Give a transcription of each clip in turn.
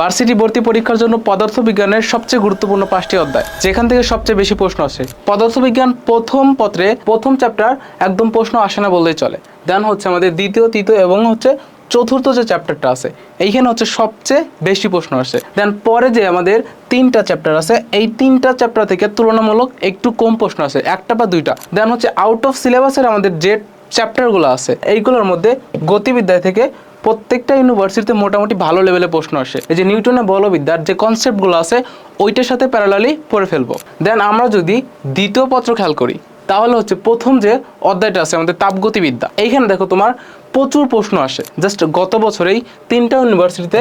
Varsity ভর্তি পরীক্ষার জন্য পদার্থবিজ্ঞানের সবচেয়ে গুরুত্বপূর্ণ পাঁচটি অধ্যায়, যেখান থেকে সবচেয়ে বেশি প্রশ্ন আসে। পদার্থবিজ্ঞান প্রথম পত্রে, প্রথম চ্যাপ্টার একদম প্রশ্ন আসে না বললেই চলে। দেন হচ্ছে আমাদের দ্বিতীয়, তৃতীয় এবং হচ্ছে চতুর্থ যে চ্যাপ্টারটা আছে, এইখানে হচ্ছে সবচেয়ে বেশি প্রশ্ন আসে। দেন পরে যে আমাদের তিনটা চ্যাপ্টার আছে, এই তিনটা চ্যাপ্টার থেকে তুলনামূলক একটু কম প্রশ্ন আছে একটা বা দুইটা। দেন হচ্ছে আউট অফ সিলেবাসের আমাদের যে চ্যাপ্টারগুলো আছে, এইগুলোর মধ্যে গতিবিদ্যা থেকে প্রত্যেকটা ইউনিভার্সিটিতে মোটামুটি ভালো লেভেলে প্রশ্ন আসে। এই যে নিউটনের বলবিদ্যার যে কনসেপ্টগুলো আছে, ওইটার সাথে প্যারালালি পড়ে ফেলব। দেন আমরা যদি দ্বিতীয় পত্র খেয়াল করি তাহলে হচ্ছে প্রথম যে অধ্যায়টা আছে আমাদের তাপগতিবিদ্যা, এইখানে দেখো তোমার প্রচুর প্রশ্ন আসে। জাস্ট গত বছরেই তিনটা ইউনিভার্সিটিতে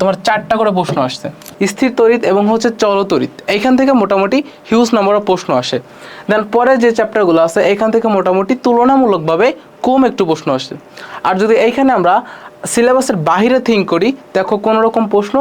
তোমার চারটা করে প্রশ্ন আসছে। স্থির তড়িৎ এবং হচ্ছে চলতড়িৎ এইখান থেকে মোটামুটি হিউজ নাম্বার অফ প্রশ্ন আসে। দেন পরে যে চ্যাপ্টারগুলো আছে এখান থেকে মোটামুটি তুলনামূলকভাবে কম একটু প্রশ্ন আসে। আর যদি এইখানে আমরা সিলেবাসের বাইরে থিঙ্ক করি, দেখো কোনো রকম প্রশ্ন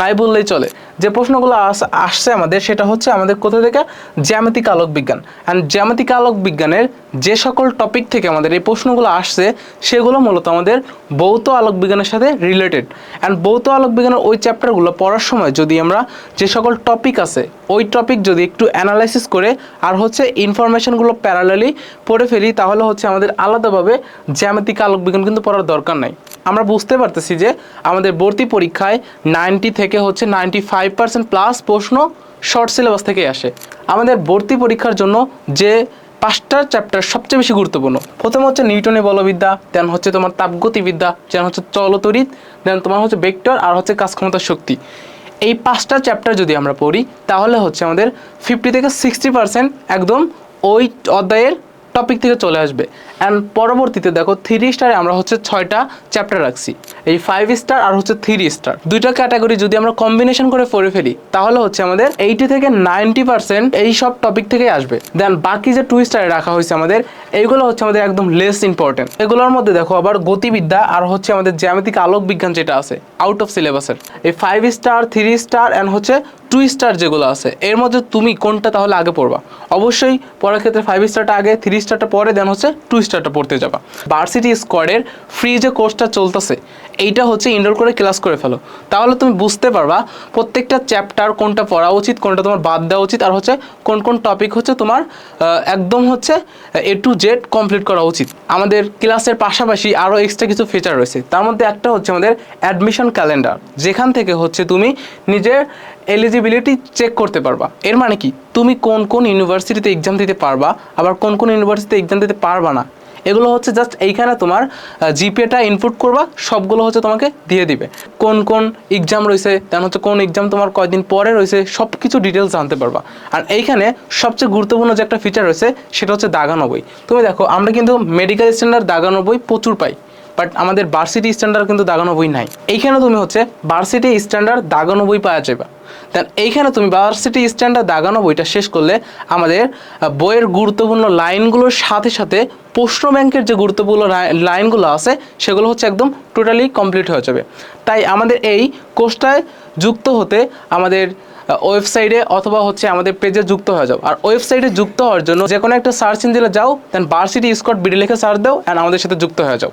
নাই বললেই চলে। যে প্রশ্নগুলো আস- আসছে আমাদের, সেটা হচ্ছে আমাদের কোথা থেকে? জ্যামিতিক আলোক বিজ্ঞান অ্যান্ড জ্যামিতিক আলোক বিজ্ঞানের যে সকল টপিক থেকে আমাদের এই প্রশ্নগুলো আসছে, সেগুলো মূলত আমাদের ভৌত আলোক বিজ্ঞানের সাথে রিলেটেড অ্যান্ড ভৌত আলোক বিজ্ঞানের ওই চ্যাপ্টারগুলো পড়ার সময় যদি আমরা যে সকল টপিক আছে, ওই টপিক যদি একটু অ্যানালাইসিস করে, আর হচ্ছে ইনফরমেশনগুলো প্যারালালি পড়ে ফেলি, তাহলে হচ্ছে আমাদের আলাদাভাবে জ্যামিতিক আলোক বিজ্ঞান কিন্তু পড়ার দরকার নাই। আমরা বুঝতে পারতেছি যে আমাদের ভর্তি পরীক্ষায় নাইনটি থেকে হচ্ছে নাইনটি ফাইভ পার্সেন্ট প্লাস প্রশ্ন শর্ট সিলেবাস থেকে আসে। আমাদের ভর্তি পরীক্ষার জন্য যে পাঁচটা চ্যাপ্টার সবচেয়ে বেশি গুরুত্বপূর্ণ, প্রথম হচ্ছে নিউটনের বলবিদ্যা দেন হচ্ছে তোমার তাপগতিবিদ্যা দেন হচ্ছে চলতরিৎ দেন তোমার হচ্ছে ভেক্টর আর হচ্ছে কাজ ক্ষমতার শক্তি। এই পাঁচটা চ্যাপ্টার যদি আমরা পড়ি, তাহলে হচ্ছে আমাদের ফিফটি থেকে সিক্সটি পার্সেন্ট একদম ওই অধ্যায়ের টপিক থেকে চলে আসবে। অ্যান্ড পরবর্তীতে দেখো থ্রি স্টারে আমরা হচ্ছে ছয়টা চ্যাপ্টার রাখছি। এই ফাইভ স্টার আর হচ্ছে থ্রি স্টার দুইটা ক্যাটাগরি যদি আমরা কম্বিনেশন করে পড়ে ফেলি, তাহলে হচ্ছে আমাদের এইটি থেকে নাইনটি পার্সেন্ট এই সব টপিক থেকেই আসবে। দেন বাকি যে টু স্টারে রাখা হয়েছে আমাদের এইগুলো হচ্ছে আমাদের একদম লেস ইম্পর্টেন্ট এগুলোর মধ্যে দেখো আবার গতিবিদ্যা আর হচ্ছে আমাদের জ্যামিতিক আলোক বিজ্ঞান যেটা আছে আউট অফ সিলেবাসের এই five star three star and হচ্ছে টু স্টার যেগুলো আছে, এর মধ্যে তুমি কোনটা তাহলে আগে পড়বা? অবশ্যই পড়ার ক্ষেত্রে ফাইভ স্টারটা আগে থ্রি স্টারটা পরে দেন হচ্ছে টু স্টারটা পড়তে যাবা। ভার্সিটি স্কোয়াডের ফ্রি যে কোর্সটা চলতেছে, এইটা হচ্ছে ইনরোল করে ক্লাস করে ফেলো। তাহলে তুমি বুঝতে পারবা প্রত্যেকটা চ্যাপ্টার কোনটা পড়া উচিত, কোনটা তোমার বাদ দেওয়া উচিত, আর হচ্ছে কোন কোন টপিক হচ্ছে তোমার একদম হচ্ছে এ টু জেড কমপ্লিট করা উচিত। আমাদের ক্লাসের পাশাপাশি আরও এক্সট্রা কিছু ফিচার রয়েছে। তার মধ্যে একটা হচ্ছে আমাদের অ্যাডমিশন ক্যালেন্ডার যেখান থেকে হচ্ছে তুমি নিজের এলিজিবিলিটি চেক করতে পারবা। এর মানে কি? তুমি কোন কোন ইউনিভার্সিটিতে এক্সাম দিতে পারবা, আবার কোন কোন ইউনিভার্সিটিতে এক্সাম দিতে পারবা না। এগুলো হচ্ছে জাস্ট এইখানে তোমার জিপিএটা ইনপুট করবা, সবগুলো হচ্ছে তোমাকে দিয়ে দিবে। কোন কোন এক্সাম রয়েছে তেমন হচ্ছে কোন এক্সাম তোমার কয়দিন পরে রয়েছে সব কিছু ডিটেলস জানতে পারবা। আর এইখানে সবচেয়ে গুরুত্বপূর্ণ যে একটা ফিচার রয়েছে, সেটা হচ্ছে দাগানব্বই। তুমি দেখো, আমরা কিন্তু মেডিকেল স্ট্যান্ডার্ড দাগানব্বই প্রচুর পাই। বাট আমাদের ভার্সিটি স্ট্যান্ডার্ড কিন্তু দাগানব্বই নাই। এইখানে তুমি হচ্ছে ভার্সিটি স্ট্যান্ডার্ড দাগানব্বই পাওয়া যাবে দেন এইখানে তুমি ভার্সিটি স্ট্যান্ডার্ড দাগানব্বইটা শেষ করলে আমাদের বইয়ের গুরুত্বপূর্ণ লাইনগুলোর সাথে সাথে প্রশ্ন ব্যাংকের যে গুরুত্বপূর্ণ লাইনগুলো আছে, সেগুলো হচ্ছে একদম টোটালি কমপ্লিট হয়ে যাবে। তাই আমাদের এই কোর্সটায় যুক্ত হতে আমাদের ওয়েবসাইটে অথবা হচ্ছে আমাদের পেজে যুক্ত হয়ে যাও। আর ওয়েবসাইটে যুক্ত হওয়ার জন্য যে কোনো একটা সার্চ ইঞ্জিনে যাও দেন ভার্সিটি স্কট বিডি লিখে সার্চ দাও অ্যান্ড আমাদের সাথে যুক্ত হয়ে যাও।